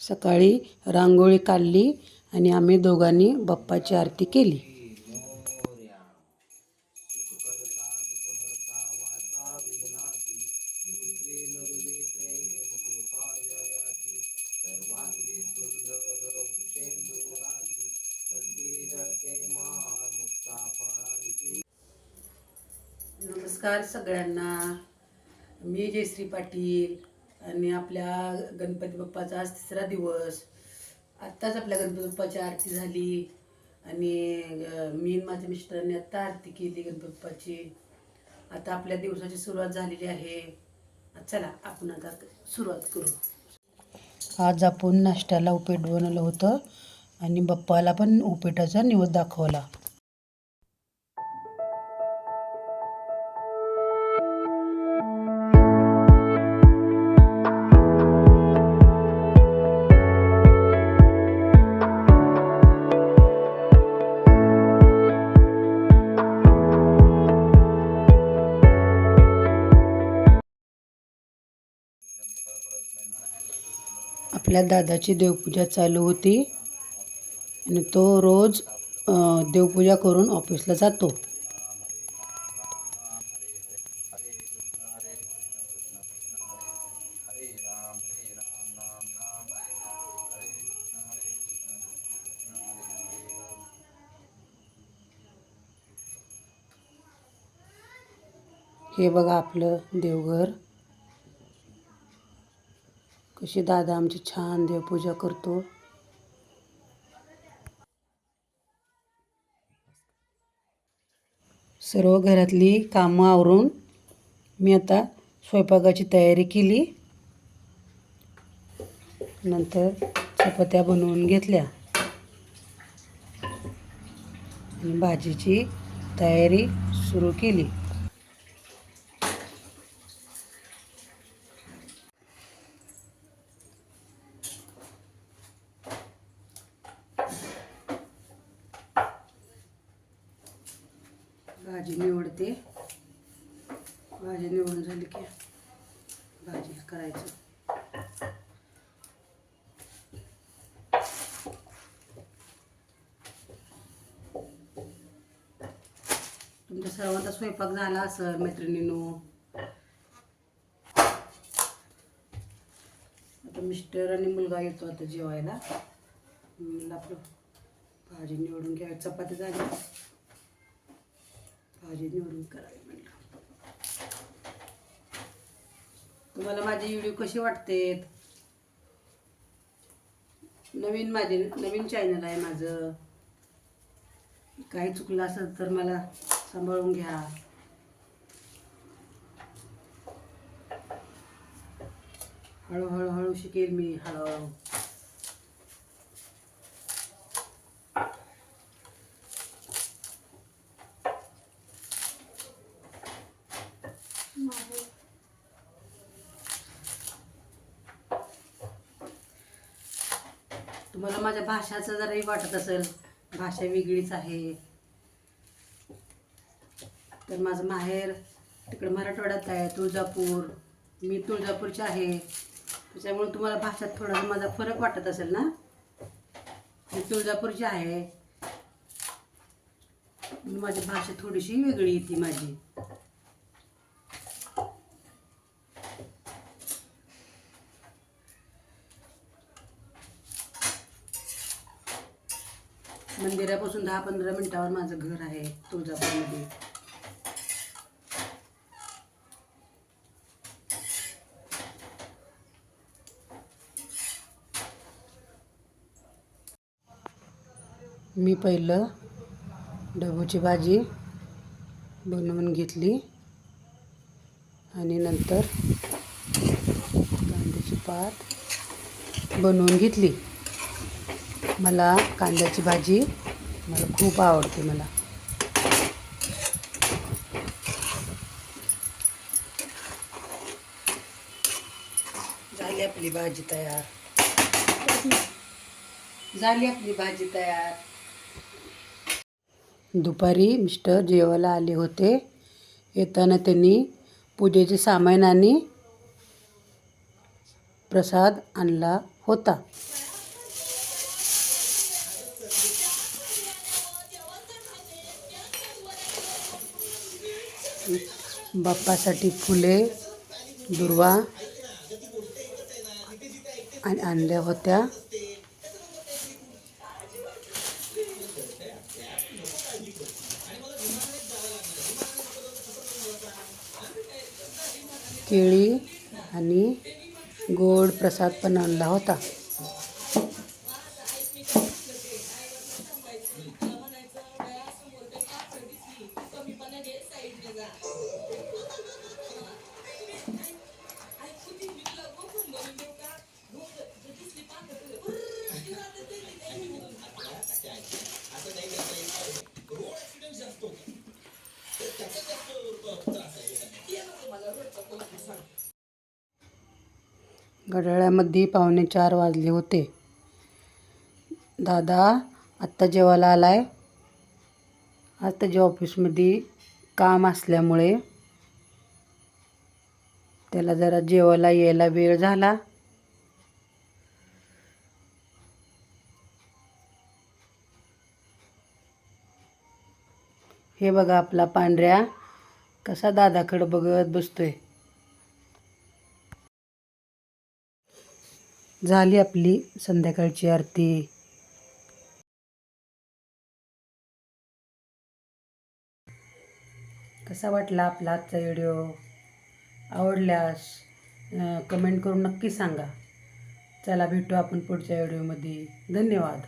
सकाळी रांगोळी काढली आणि आम्ही दोघांनी बाप्पाची आरती केली. नमस्कार सगळ्यांना. मी जयश्री पाटील आणि आपल्या गणपती बाप्पाचा आज तिसरा दिवस. आत्ताच आपल्या गणपती बाप्पाची आरती झाली. आणि मी आणि माझ्या मिस्टरांनी आत्ता आरती केली गणपती बाप्पाची. आता आपल्या दिवसाची सुरुवात झालेली आहे. चला आपण आता सुरुवात करू. आज आपण नाश्त्याला उपीट बनवलं होतं आणि बाप्पाला पण उपेटाचा निवड दाखवला. आपल्या दादाची देवपूजा चालू होती. आणि तो रोज देवपूजा करून ऑफिसला जातो. हे बघा आपलं देवघर. कशी दादा आमची छान देवपूजा करतो. सर्व घरातली कामं आवरून मी आता स्वयंपाकाची तयारी केली. नंतर चपात्या बनवून घेतल्या. आणि भाजीची तयारी सुरू केली. भाजी निवडते. भाजी निवडून झाली की भाजी करायचं. तुमच्या सर्वांचा स्वयंपाक झाला असेल मैत्रिणीनो. आता मिस्टर आणि मुलगा येतो आता जेवायला. आपलं भाजी निवडून घ्या चपाती झाली. भाजी निवडून करावी म्हणलं तुम्हाला माझे व्हिडिओ कसे वाटतेत? नवीन माझे नवीन चॅनल आहे माझं. काही चुकलं असेल तर मला सांभाळून घ्या. हळूहळू हळू शिकेल मी हळूहळू. तुम्हाला माझ्या भाषाचं जराही वाटत असेल भाषा वेगळीच आहे. तर माझं माहेर तिकडं मराठवाड्यात आहे तुळजापूर. मी तुळजापूरची आहे. त्याच्यामुळे तुम्हाला भाषात थोडा माझा फरक वाटत असेल ना? मी तुळजापूरची आहे. माझी भाषा थोडीशी वेगळी येते माझी. मंदिरापासून दहा पंधरा मिनिटावर माझं घर आहे तुळजापूरमध्ये. मी पहिलं डबूची भाजी बनवून घेतली आणि नंतर कांद्याची पात बनवून घेतली. मला कांद्याची भाजी मला खूप आवडते मला. झाली आपली भाजी तयार. झाली आपली भाजी तयार. दुपारी मिस्टर जेवायला आले होते. येताना त्यांनी पूजेचे सामान आणि प्रसाद आणला होता. बाप्पासाठी फुले दुर्वा आणि आणल्या होत्या. केळी आणि गोड प्रसाद पण आणला होता. घड्याळ्यामध्ये पावणे चार वाजले होते. दादा आत्ता जेवायला आला आहे आज त्याच्या ऑफिसमध्ये काम असल्यामुळे त्याला जरा जेवायला यायला वेळ झाला. हे बघा आपला पांढऱ्या कसा दादाकडं बघत बसतोय. झाली आपली संध्याकाळची आरती. कसा वाटला आपला आजचा व्हिडिओ? आवडल्यास कमेंट करून नक्की सांगा. चला भेटू आपण पुढच्या व्हिडिओमध्ये. धन्यवाद.